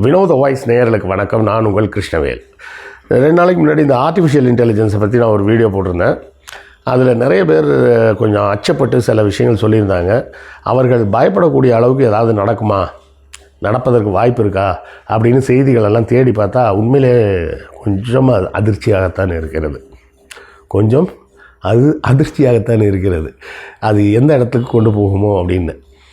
வினோத வாய்ஸ் நேயர்களுக்கு வணக்கம். நான் உங்கள் கிருஷ்ணவேல். ரெண்டு நாளைக்கு முன்னாடி இந்த ஆர்டிஃபிஷியல் இன்டெலிஜென்ஸை பற்றி நான் ஒரு வீடியோ போட்டிருந்தேன். அதில் நிறைய பேர் கொஞ்சம் அச்சப்பட்டு சில விஷயங்கள் சொல்லியிருந்தாங்க. அவர்கள் பயப்படக்கூடிய அளவுக்கு ஏதாவது நடக்குமா? நடப்பதற்கு வாய்ப்பு இருக்கா? அப்படின்னு செய்திகளெல்லாம் தேடி பார்த்தா உண்மையிலே கொஞ்சம் அதிர்ச்சியாகத்தான் இருக்கிறது. கொஞ்சம் அது அதிர்ச்சியாகத்தான் இருக்கிறது. அது எந்த இடத்துக்கு கொண்டு போகுமோ அப்படின்னு.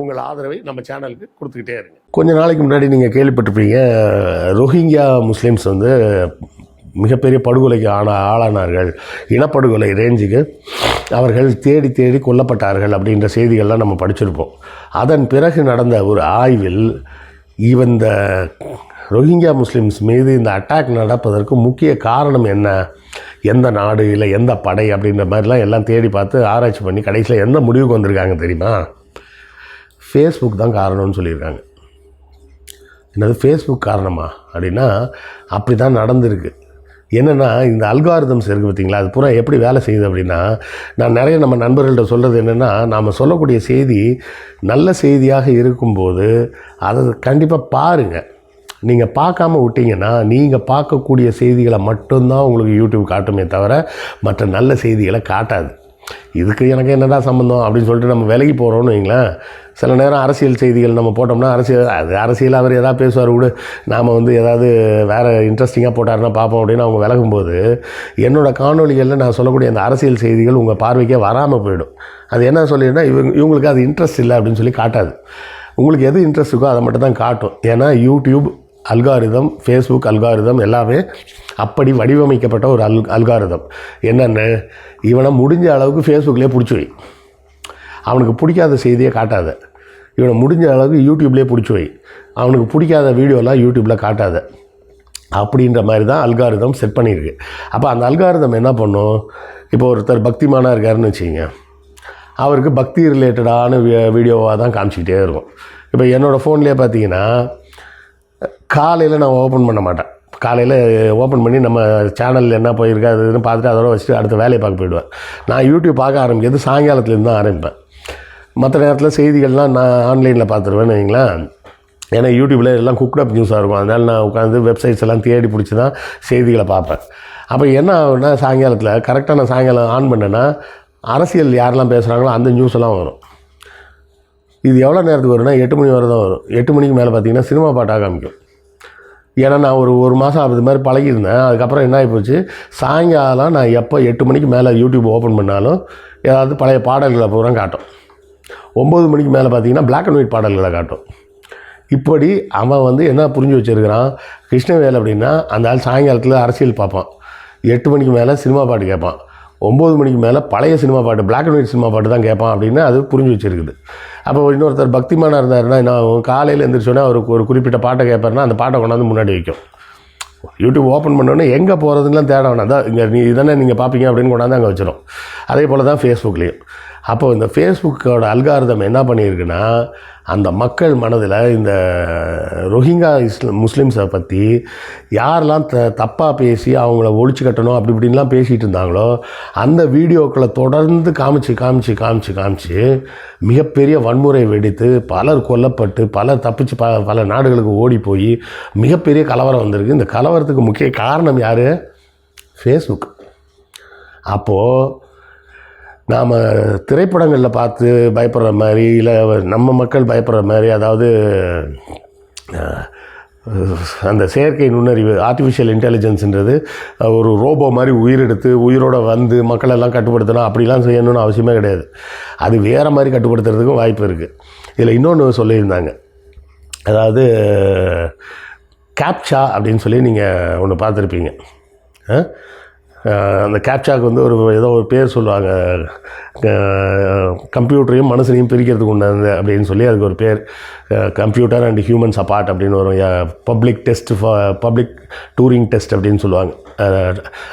உங்கள் ஆதரவை நம்ம சேனலுக்கு கொடுத்துக்கிட்டே இருங்க. கொஞ்ச நாளைக்கு முன்னாடி நீங்கள் கேள்விப்பட்டிருப்பீங்க ரோஹிங்கியா முஸ்லீம்ஸ் வந்து மிகப்பெரிய படுகொலைக்கு ஆன ஆளானார்கள். இனப்படுகொலை ரேஞ்சுக்கு அவர்கள் தேடி தேடி கொல்லப்பட்டார்கள் அப்படின்ற செய்திகள்லாம் நம்ம படிச்சிருப்போம். அதன் பிறகு நடந்த ஒரு ஆய்வில் இந்த ரோஹிங்கியா முஸ்லீம்ஸ் மீது இந்த அட்டாக் நடப்பதற்கு முக்கிய காரணம் என்ன? எந்த நாடு இல்லை எந்த படை அப்படின்ற மாதிரிலாம் எல்லாம் தேடி பார்த்து ஆராய்ச்சி பண்ணி கடைசியில் எந்த முடிவுக்கு வந்திருக்காங்க தெரியுமா? ஃபேஸ்புக் தான் காரணம்னு சொல்லியிருக்காங்க. என்னது ஃபேஸ்புக் காரணமா? அப்படின்னா அப்படி தான் நடந்திருக்கு. என்னென்னா இந்த அல்காரிதம்ஸ் இருக்குது பார்த்தீங்களா? அது பூரா எப்படி வேலை செய்யுது அப்படின்னா நான் நிறைய நம்ம நண்பர்கள்ட்ட சொல்கிறது என்னென்னா நாம் சொல்லக்கூடிய செய்தி நல்ல செய்தியாக இருக்கும்போது அதை கண்டிப்பாக பாருங்கள் நீங்கள் பார்க்காம விட்டீங்கன்னா நீங்கள் பார்க்கக்கூடிய செய்திகளை மட்டும்தான் உங்களுக்கு யூடியூப் காட்டுமே தவிர மற்ற நல்ல செய்திகளை காட்டாது. இதுக்கு எனக்கு என்னடா சம்மந்தம் அப்படின்னு சொல்லிட்டு நம்ம விலகி போகிறோம்னு வைங்களேன். சில நேரம் அரசியல் செய்திகள் நம்ம போட்டோம்னா அரசியல் அது அரசியல் அவர் எதாவது பேசுவார் கூட நாம் வந்து ஏதாவது வேறு இன்ட்ரெஸ்டிங்காக போட்டாருன்னா பார்ப்போம் அப்படின்னு அவங்க விலகும்போது என்னோடய காணொலிகளில் நான் சொல்லக்கூடிய அந்த அரசியல் செய்திகள் உங்கள் பார்வைக்கே வராமல் போயிடும். அது என்ன சொல்லிடுனா இவங்க இவங்களுக்கு அது இன்ட்ரெஸ்ட் இல்லை அப்படின்னு சொல்லி காட்டாது. உங்களுக்கு எது இன்ட்ரெஸ்ட் இருக்கோ அதை மட்டும் தான் காட்டும். ஏன்னா யூடியூப் அல்காரிதம் ஃபேஸ்புக் அல்காரிதம் எல்லாமே அப்படி வடிவமைக்கப்பட்ட ஒரு அல் அல்காரிதம் என்னென்னு? இவனை முடிஞ்ச அளவுக்கு ஃபேஸ்புக்லேயே பிடிச்சி வை. அவனுக்கு பிடிக்காத செய்தியை காட்டாத. இவனை முடிஞ்ச அளவுக்கு யூடியூப்லேயே பிடிச்சி வை. அவனுக்கு பிடிக்காத வீடியோலாம் யூடியூப்பில் காட்டாத. அப்படின்ற மாதிரி தான் அல்காரிதம் செட் பண்ணியிருக்கு. அப்போ அந்த அல்காரிதம் என்ன பண்ணும்? இப்போ ஒருத்தர் பக்திமானாக இருக்காருன்னு வச்சுக்கோங்க. அவருக்கு பக்தி ரிலேட்டடான வீடியோவாக தான் காமிச்சிக்கிட்டே இருக்கும். இப்போ என்னோடய ஃபோன்லேயே பார்த்தீங்கன்னா காலையில் நான் ஓப்பன் பண்ண மாட்டேன். காலையில் ஓப்பன் பண்ணி நம்ம சேனலில் என்ன போயிருக்கா அது இதுன்னு பார்த்துட்டு அதோட வச்சுட்டு அடுத்த வேலையை பார்க்க போயிடுவேன். நான் யூடியூப் பார்க்க ஆரம்பிக்கிறது சாயங்காலத்துலேருந்து தான் ஆரம்பிப்பேன். மற்ற நேரத்தில் செய்திகள்லாம் நான் ஆன்லைனில் பார்த்துருவேன்னு வைங்களேன். ஏன்னா யூடியூப்பில் எல்லாம் குக்டப் நியூஸாக இருக்கும். அதனால் நான் உட்காந்து வெப்சைட்ஸ் எல்லாம் தேடி பிடிச்சி தான் செய்திகளை பார்ப்பேன். அப்போ என்ன ஆகுன்னா சாயங்காலத்தில் கரெக்டாக நான் சாயங்காலம் ஆன் பண்ணேன்னா அரசியல் யாரெல்லாம் பேசுகிறாங்களோ அந்த நியூஸ் எல்லாம் வரும். இது எவ்வளோ நேரத்துக்கு வரும்னா எட்டு மணி வரை தான் வரும். எட்டு மணிக்கு மேலே பார்த்தீங்கன்னா சினிமா பாட்டாக காமிக்கும் ஏன்னா நான் ஒரு ஒரு மாதம் அது மாதிரி பழகியிருந்தேன். அதுக்கப்புறம் என்ன ஆகிப்போச்சு சாயங்காலம் நான் எப்போ எட்டு மணிக்கு மேலே யூடியூப் ஓப்பன் பண்ணாலும் ஏதாவது பழைய பாடல்களை பூரா காட்டும். ஒம்பது மணிக்கு மேலே பார்த்தீங்கன்னா பிளாக் அண்ட் ஒயிட் பாடல்களை காட்டும். இப்படி அவன் வந்து என்ன புரிஞ்சு வச்சுருக்கிறான்? கிருஷ்ணவேல் அப்படின்னா அந்த ஆள் சாயங்காலத்தில் அரசியல் பார்ப்பான். எட்டு மணிக்கு மேலே சினிமா பாட்டு கேட்பான். ஒம்பது மணிக்கு மேலே பழைய சினிமா பாட்டு பிளாக் அண்ட் ஒயிட் சினிமா பாட்டு தான் கேட்பான் அப்படின்னு அது புரிஞ்சு வச்சுருக்குது. அப்போ இன்னொருத்தர் பக்திமானாக இருந்தாருன்னா நான் காலையில் எழுந்திரிச்சோன்னே அவருக்கு ஒரு குறிப்பிட்ட பாட்டை கேட்பாருன்னா அந்த பாட்டை கொண்டாந்து முன்னாடி வைக்கும். யூடியூப் ஓப்பன் பண்ணோன்னே எங்கே போகிறதுலாம் தேட வேணாம். அதான் இங்கே நீ இதானே நீங்கள் பார்ப்பீங்க அப்படின்னு கொண்டாந்து அங்கே வச்சிடும் அதே போல் தான் ஃபேஸ்புக்லேயும் அப்போ இந்த ஃபேஸ்புக்கோட அல்காரிதம் என்ன பண்ணியிருக்குன்னா அந்த மக்கள் மனதில் இந்த ரோஹிங்கா இஸ்லாம் முஸ்லீம்ஸை பற்றி யாரெல்லாம் த தப்பாக பேசி அவங்கள ஒழிச்சு கட்டணும் அப்படி இப்படின்லாம் பேசிகிட்டு இருந்தாங்களோ அந்த வீடியோக்களை தொடர்ந்து காமிச்சு காமிச்சு காமிச்சு காமிச்சு மிகப்பெரிய வன்முறை வெடித்து பலர் கொல்லப்பட்டு பலர் தப்பிச்சு ப பல நாடுகளுக்கு ஓடி போய் மிகப்பெரிய கலவரம் வந்திருக்கு. இந்த கலவரத்துக்கு முக்கிய காரணம் யார்? ஃபேஸ்புக் அப்போது நாம் திரைப்படங்களில் பார்த்து பயப்படுற மாதிரி இல்லை நம்ம மக்கள் பயப்படுற மாதிரி அதாவது அந்த செயற்கை நுண்ணறிவு ஆர்டிஃபிஷியல் இன்டெலிஜென்ஸுன்றது ஒரு ரோபோ மாதிரி உயிரெடுத்து உயிரோட வந்து மக்களெல்லாம் கட்டுப்படுத்தணும் அப்படிலாம் செய்யணும்னு அவசியமே கிடையாது. அது வேறு மாதிரி கட்டுப்படுத்துறதுக்கும் வாய்ப்பு இருக்குது இதில் இன்னொன்று சொல்லியிருந்தாங்க. அதாவது கேப்சா அப்படின்னு சொல்லி நீங்கள் ஒன்று பார்த்துருப்பீங்க. ஆ? அந்த கேப்சாக்கு வந்து ஒரு ஏதோ ஒரு பேர் சொல்லுவாங்க. கம்ப்யூட்டரையும் மனுஷனையும் பிரிக்கிறதுக்கு உண்டானது அப்படின்னு சொல்லி அதுக்கு ஒரு பேர். கம்ப்யூட்டர் அண்ட் ஹியூமன்ஸ் அப்பார்ட் அப்படின்னு வரும். Public test public Turing test அப்படின்னு சொல்லுவாங்க.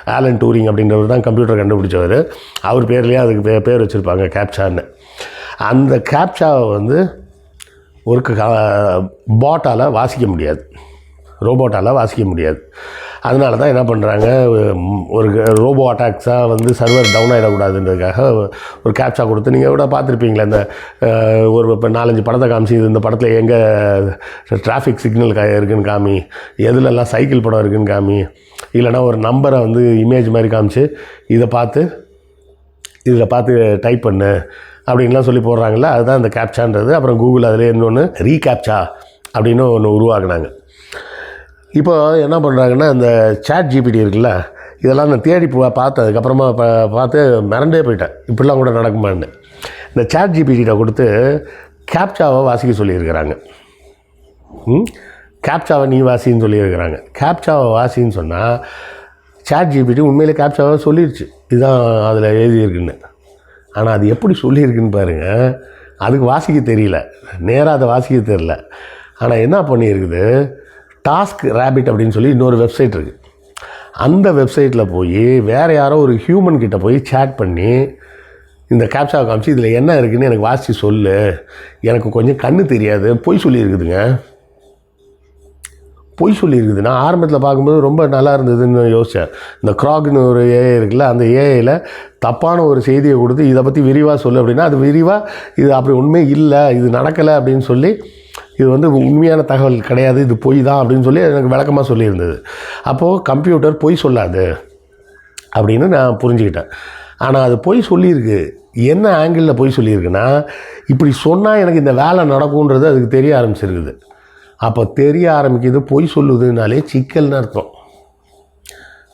ஆலன் டூரிங் அப்படின்றவர் தான் கம்ப்யூட்டர் கண்டுபிடிச்சவர். அவர் பேர்லேயே அதுக்கு பே- பேர் வச்சுருப்பாங்க கேப்சான்னு அந்த கேப்சாவை வந்து ஒரு பாட்டால் வாசிக்க முடியாது. ரோபோட்டால் வாசிக்க முடியாது. அதனால தான் என்ன பண்ணுறாங்க ஒரு ரோபோ அட்டாக்ஸாக வந்து சர்வர் டவுன் ஆகிடக்கூடாதுன்றதுக்காக ஒரு கேப்ஷா கொடுத்து நீங்கள் கூட பார்த்துருப்பீங்களே இந்த ஒரு இப்போ நாலஞ்சு படத்தை காமிச்சு இது இந்த படத்தில் எங்கே டிராஃபிக் சிக்னல் க இருக்குன்னு காமி எதுலெல்லாம் சைக்கிள் படம் இருக்குன்னு காமி இல்லைன்னா ஒரு நம்பரை வந்து இமேஜ் மாதிரி காமிச்சு இதை பார்த்து இதில் பார்த்து டைப் பண்ணு அப்படின்லாம் சொல்லி போடுறாங்களே அதுதான் அந்த கேப்சான்றது அப்புறம் கூகுள் அதில் இன்னொன்று ரீகேப்சா அப்படின்னு ஒன்று உருவாக்குனாங்க. இப்போ என்ன பண்ணுறாங்கன்னா இந்த சேட் ஜிபிடி இருக்குல்ல இதெல்லாம் நான் தேடி பா- பார்த்ததுக்கப்புறமா பா பார்த்து மிரண்டே போயிட்டேன். இப்படிலாம் கூட நடக்குமான்னு. இந்த சேட் ஜிபிடியிட்ட கொடுத்து கேப்சாவை வாசிக்க சொல்லியிருக்கிறாங்க. ம்? கேப்சாவை நீ வாசின்னு சொல்லியிருக்கிறாங்க. கேப்சாவை வாசின்னு சொன்னால் சேட் ஜிபிடி உண்மையிலே கேப்சாவை சொல்லிடுச்சு இதுதான் அதில் எழுதியிருக்குன்னு. ஆனால் அது எப்படி சொல்லியிருக்குன்னு பாருங்கள் அதுக்கு வாசிக்க தெரியல. நேராக அதை வாசிக்க தெரியல. ஆனால் என்ன பண்ணியிருக்குது? டாஸ்க் ரேபிட் அப்படின்னு சொல்லி இன்னொரு வெப்சைட் இருக்குது அந்த வெப்சைட்டில் போய் வேறு யாரோ ஒரு ஹியூமன் கிட்டே போய் சேட் பண்ணி இந்த கேப்சா காமிச்சு இதில் என்ன இருக்குன்னு எனக்கு வாசித்து சொல்லு. எனக்கு கொஞ்சம் கண்ணு தெரியாது. பொய் சொல்லியிருக்குதுங்க. பொய் சொல்லியிருக்குது. நான் ஆரம்பத்தில் பார்க்கும்போது ரொம்ப நல்லா இருந்ததுன்னு யோசித்தேன் இந்த க்ராக்னு ஒரு ஏஐ இருக்குல்ல அந்த ஏஐயில் தப்பான ஒரு செய்தியை கொடுத்து இதை பற்றி விரிவாக சொல்லு அப்படின்னா அது விரிவாக இது அப்படி உண்மை இல்லை இது நடக்கலை அப்படின்னு சொல்லி இது வந்து உண்மையான தகவல் கிடையாது இது பொய் தான் அப்படின்னு சொல்லி எனக்கு விளக்கமாக சொல்லியிருந்தது. அப்போது கம்ப்யூட்டர் பொய் சொல்லாது அப்படின்னு நான் புரிஞ்சுக்கிட்டேன். ஆனால் அது பொய் சொல்லியிருக்கு. என்ன ஆங்கிளில் பொய் சொல்லியிருக்குன்னா இப்படி சொன்னால் எனக்கு இந்த வேலை நடக்கும்ன்றது அதுக்கு தெரிய ஆரம்பிச்சிருக்குது. அப்போ தெரிய ஆரம்பிக்குது பொய் சொல்லுதுனாலே சிக்கல்னு அர்த்தம்.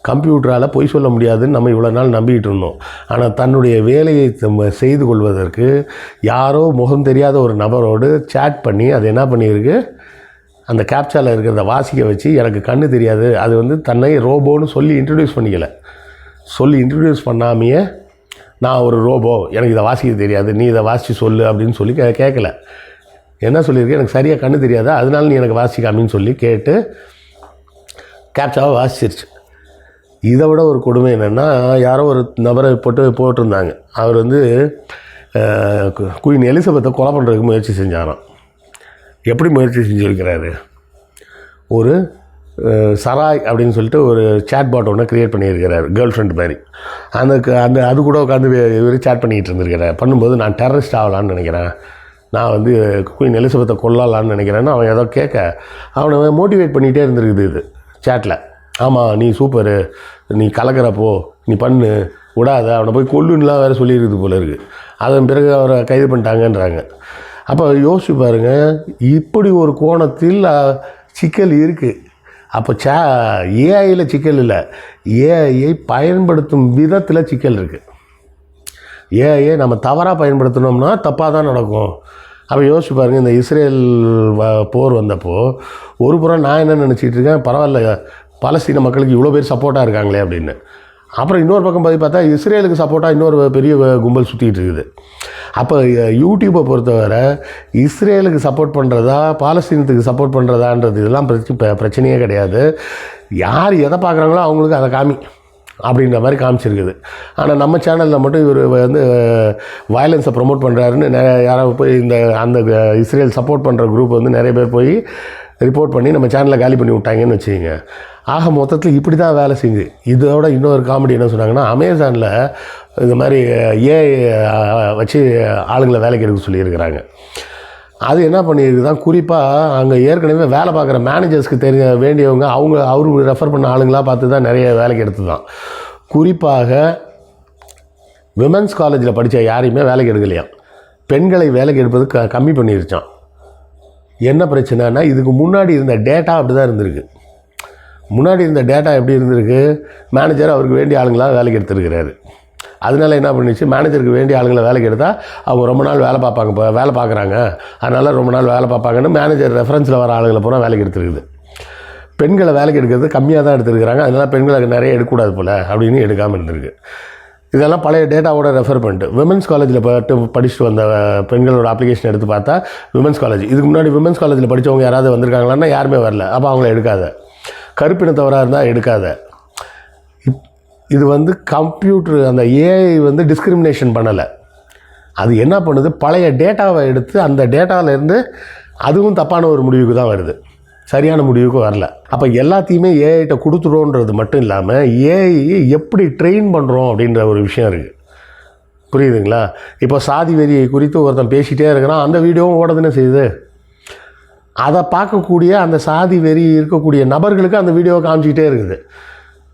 கம்ப்யூட்டரால் பொய் சொல்ல முடியாதுன்னு நம்ம இவ்வளோ நாள் நம்பிக்கிட்டு இருந்தோம். ஆனால் தன்னுடைய வேலையை செய்து கொள்வதற்கு யாரோ முகம் தெரியாத ஒரு நபரோடு சேட் பண்ணி அது என்ன பண்ணியிருக்கு? அந்த கேப்சாவில் இருக்கிறத வாசிக்க வச்சு எனக்கு கண்ணு தெரியாது. அது வந்து தன்னை ரோபோன்னு சொல்லி இன்ட்ரடியூஸ் பண்ணிக்கல. சொல்லி இன்ட்ரடியூஸ் பண்ணாமையே நான் ஒரு ரோபோ எனக்கு இதை வாசிக்க தெரியாது. நீ இதை வாசித்து சொல்லு அப்படின்னு சொல்லி கே கேட்கல என்ன சொல்லியிருக்கு? எனக்கு சரியாக கண்ணு தெரியாது? அதனால நீ எனக்கு வாசிக்காமின்னு சொல்லி கேட்டு கேப்சாவை வாசிச்சிருச்சு. இதை விட ஒரு கொடுமை என்னென்னா யாரோ ஒரு நபரை போட்டு போட்டிருந்தாங்க. அவர் வந்து குயின் எலிசபெத்தை கொலை பண்ணுறதுக்கு முயற்சி செஞ்சாராம். எப்படி முயற்சி செஞ்சுருக்கிறாரு ஒரு சராய் அப்படின்னு சொல்லிட்டு ஒரு சேட் பாட் ஒன்று க்ரியேட் பண்ணியிருக்கிறார் கேர்ள் ஃப்ரெண்ட் மாதிரி. அந்த க- அந்த அது கூட உட்காந்து இவர் சேட் பண்ணிக்கிட்டு இருந்திருக்கிறார். பண்ணும்போது நான் டெரரிஸ்ட் ஆகலான்னு நினைக்கிறேன். நான் வந்து குயின் எலிசபெத்தை கொல்லலான்னு நினைக்கிறேன்னு அவன் ஏதோ கேட்க அவனை மோட்டிவேட் பண்ணிகிட்டே இருந்திருக்குது இது சேட்டில் ஆமாம் நீ சூப்பரு நீ கலக்கிறப்போ நீ பண்ணு விடாத அவனை போய் கொல்லுன்னுலாம் வேறு சொல்லியிருக்குது போல இருக்குது அதன் பிறகு அவரை கைது பண்ணிட்டாங்கன்றாங்க. அப்போ யோசிச்சு பாருங்க இப்படி ஒரு கோணத்தில் சிக்கல் இருக்குது அப்போ சே ஏஐயில் சிக்கல் இல்லை. ஏஐயை பயன்படுத்தும் விதத்தில் சிக்கல் இருக்குது ஏஐயை நம்ம தவறாக பயன்படுத்தினோம்னா தப்பாக தான் நடக்கும். அப்போ யோசிச்சு பாருங்கள் இந்த இஸ்ரேல் வ- போர் வந்தப்போ ஒரு புறம் நான் என்ன நினச்சிட்டு இருக்கேன் பரவாயில்ல பாலஸ்தீன மக்களுக்கு இவ்வளோ பேர் சப்போர்ட்டாக இருக்காங்களே அப்படின்னு. அப்புறம் இன்னொரு பக்கம் போய் பார்த்தா இஸ்ரேலுக்கு சப்போர்ட்டாக இன்னொரு பெரிய கும்பல் சுற்றிட்டு இருக்குது. அப்போ யூடியூப்பை பொறுத்தவரை இஸ்ரேலுக்கு சப்போர்ட் பண்ணுறதா பாலஸ்தீனத்துக்கு சப்போர்ட் பண்ணுறதான்றது இதெல்லாம் பிரச்சனை பிரச்சனையே கிடையாது. யார் எதை பார்க்குறாங்களோ அவங்களுக்கு அதை காமி அப்படின்ற மாதிரி காமிச்சிருக்குது. ஆனால் நம்ம சேனலில் மட்டும் இவர் வந்து வயலன்ஸை ப்ரொமோட் பண்ணுறாருன்னு நிறைய யாராவது போய் இந்த அந்த இஸ்ரேல் சப்போர்ட் பண்ணுற குரூப் வந்து நிறைய பேர் போய் ரிப்போர்ட் பண்ணி நம்ம சேனலை காலி பண்ணி விட்டாங்கன்னு வச்சுக்கோங்க. ஆக மொத்தத்தில் இப்படி தான் வேலை செஞ்சு. இதோட இன்னொரு காமெடி என்ன சொன்னாங்கன்னா அமேசானில் இது மாதிரி ஏ வச்சு ஆளுங்களை வேலைக்கு எடுக்க சொல்லியிருக்கிறாங்க. அது என்ன பண்ணியிருக்குதான் குறிப்பாக அங்கே ஏற்கனவே வேலை பார்க்குற மேனேஜர்ஸ்க்கு தெரிய வேண்டியவங்க அவங்க அவரு ரெஃபர் பண்ண ஆளுங்களாக பார்த்து தான் நிறைய வேலைக்கு எடுத்து தான் குறிப்பாக விமென்ஸ் காலேஜில் படித்த யாரையுமே வேலைக்கு எடுக்கலையாம் பெண்களை வேலைக்கு எடுப்பது க கம்மி பண்ணிருச்சான் என்ன பிரச்சனைனா இதுக்கு முன்னாடி இருந்த டேட்டா அப்படி தான் இருந்திருக்கு. முன்னாடி இருந்த டேட்டா எப்படி இருந்திருக்கு? மேனேஜர் அவருக்கு வேண்டிய ஆளுங்களாக வேலைக்கு எடுத்துருக்கிறாரு. அதனால என்ன பண்ணிச்சு? மேனேஜருக்கு வேண்டிய ஆளுங்களை வேலைக்கு எடுத்தால் அவங்க ரொம்ப நாள் வேலை பார்ப்பாங்க இப்போ வேலை பார்க்குறாங்க. அதனால் ரொம்ப நாள் வேலை பார்ப்பாங்கன்னு மேனேஜர் ரெஃபரன்ஸில் வர ஆளுங்களை பூரா வேலைக்கு எடுத்துருக்குது. பெண்களை வேலைக்கு எடுக்கிறது கம்மியாக தான் எடுத்துருக்குறாங்க. அதனால் பெண்களுக்கு நிறைய எடுக்கக்கூடாது போல் அப்படின்னு எடுக்காமல் இருந்திருக்கு. இதெல்லாம் பழைய டேட்டாவோட ரெஃபர் பண்ணிட்டு விமன்ஸ் காலேஜில் பட்டு படிச்சுட்டு வந்த பெண்களோட அப்ளிகேஷன் எடுத்து பார்த்தா விமன்ஸ் காலேஜ் இதுக்கு முன்னாடி விமன்ஸ் காலேஜில் படித்தவங்க யாராவது வந்திருக்காங்களான்னா யாருமே வரல. அப்போ அவங்கள எடுக்காத. கருப்பினத்தவராக இருந்தால் எடுக்காத. இப்- இது வந்து கம்ப்யூட்டர் அந்த ஏஐ வந்து டிஸ்கிரிமினேஷன் பண்ணலை. அது என்ன பண்ணுது? பழைய டேட்டாவை எடுத்து அந்த டேட்டாவிலேருந்து அதுவும் தப்பான ஒரு முடிவுக்கு தான் வருது. சரியான முடிவுக்கு வரல. அப்போ எல்லாத்தையுமே ஏஐட்ட கொடுத்துட்டோன்றது மட்டும் இல்லாமல் ஏஐ எப்படி ட்ரெயின் பண்ணுறோம் அப்படின்ற ஒரு விஷயம் இருக்குது புரியுதுங்களா? இப்போ சாதி வெறியை குறித்து ஒருத்தன் பேசிகிட்டே இருக்கிறான் அந்த வீடியோவும் ஓடதுன்னு செய்யுது. அதை பார்க்கக்கூடிய அந்த சாதி வெறி இருக்கக்கூடிய நபர்களுக்கு அந்த வீடியோவை காமிச்சிக்கிட்டே இருக்குது.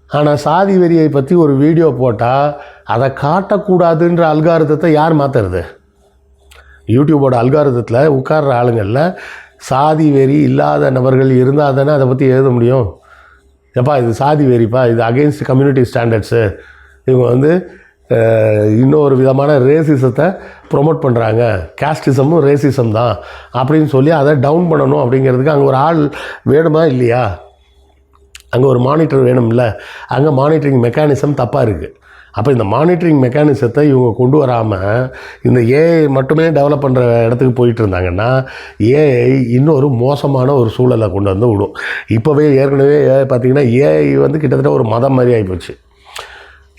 ஆனால் சாதி வெறியை பற்றி ஒரு வீடியோ போட்டால் அதை காட்டக்கூடாதுன்ற அல்காரதத்தை யார் மாற்றுறது யூடியூபோட அல்காரதத்தில் உட்கார்ற ஆளுங்களில் சாதி வெறி இல்லாத நபர்கள் இருந்தால் தானே அதை பற்றி எழுத முடியும்? எப்பா இது சாதி வெறிப்பா இது அகெயின்ஸ்ட் கம்யூனிட்டி ஸ்டாண்டர்ட்ஸு இவங்க வந்து இன்னொரு விதமான ரேசிசத்தை ப்ரொமோட் பண்ணுறாங்க கேஸ்டிசமும் ரேசிசம் தான் அப்படின்னு சொல்லி அதை டவுன் பண்ணணும் அப்படிங்கிறதுக்கு அங்கே ஒரு ஆள் வேணுமா இல்லையா? அங்கே ஒரு மானிட்டர் வேணும்ல. அங்கே மானிட்டரிங் மெக்கானிசம் தப்பாக இருக்குது அப்போ இந்த மானிட்டரிங் மெக்கானிசத்தை இவங்க கொண்டு வராமல் இந்த ஏஐ மட்டுமே டெவலப் பண்ணுற இடத்துக்கு போயிட்டு இருந்தாங்கன்னா ஏஐ இன்னொரு மோசமான ஒரு சூழலை கொண்டு வந்து விடும். இப்போவே ஏற்கனவே ஏஐ பார்த்தீங்கன்னா ஏஐ வந்து கிட்டத்தட்ட ஒரு மதம் மாதிரி ஆகிப்போச்சு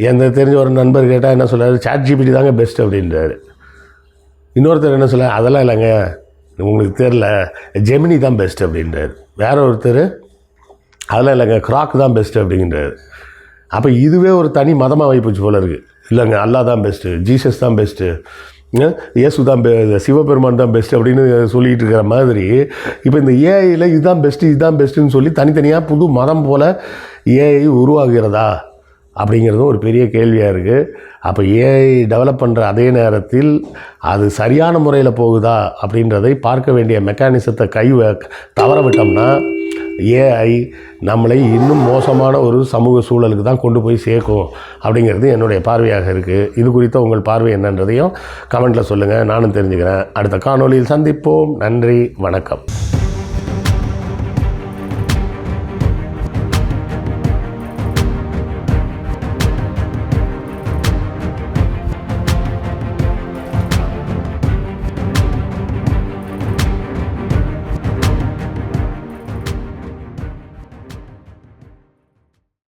எனக்கு தெரிஞ்ச ஒரு நண்பர் கேட்டால் என்ன சொல்றாரு சாட் ஜிபிடி தாங்க பெஸ்ட் அப்படின்றாரு. இன்னொருத்தர் என்ன சொல்ல அதெல்லாம் இல்லைங்க உங்களுக்கு தெரில ஜெமினி தான் பெஸ்ட் அப்படின்றாரு. வேற ஒருத்தர் அதெல்லாம் இல்லைங்க கிராக் தான் பெஸ்ட் அப்படிங்கிறாரு அப்போ இதுவே ஒரு தனி மதமாக வைப்போச்சு போல இருக்குது இல்லைங்க அல்லாஹ் தான் பெஸ்ட்டு ஜீசஸ் தான் பெஸ்ட்டு இயேசு தான் பெ சிவபெருமான் தான் பெஸ்ட் அப்படின்னு சொல்லிகிட்டு இருக்கிற மாதிரி இப்போ இந்த ஏஐயில் இதுதான் பெஸ்ட்டு இதுதான் பெஸ்ட்டுன்னு சொல்லி தனித்தனியாக புது மதம் போல் ஏஐ உருவாகிறதா? அப்படிங்கிறதும் ஒரு பெரிய கேள்வியாக இருக்குது அப்போ ஏஐ டெவலப் பண்ணுற அதே நேரத்தில் அது சரியான முறையில் போகுதா அப்படின்றதை பார்க்க வேண்டிய மெக்கானிசத்தை கை தவற விட்டோம்னா ஏஐ நம்மளை இன்னும் மோசமான ஒரு சமூக சூழலுக்கு தான் கொண்டு போய் சேர்க்கும் அப்படிங்கிறது என்னுடைய பார்வையாக இருக்குது இது குறித்த உங்கள் பார்வை என்னன்றதையும் கமெண்ட்டில் சொல்லுங்கள் நானும் தெரிஞ்சுக்கிறேன். அடுத்த காணொளியில் சந்திப்போம். நன்றி. வணக்கம்.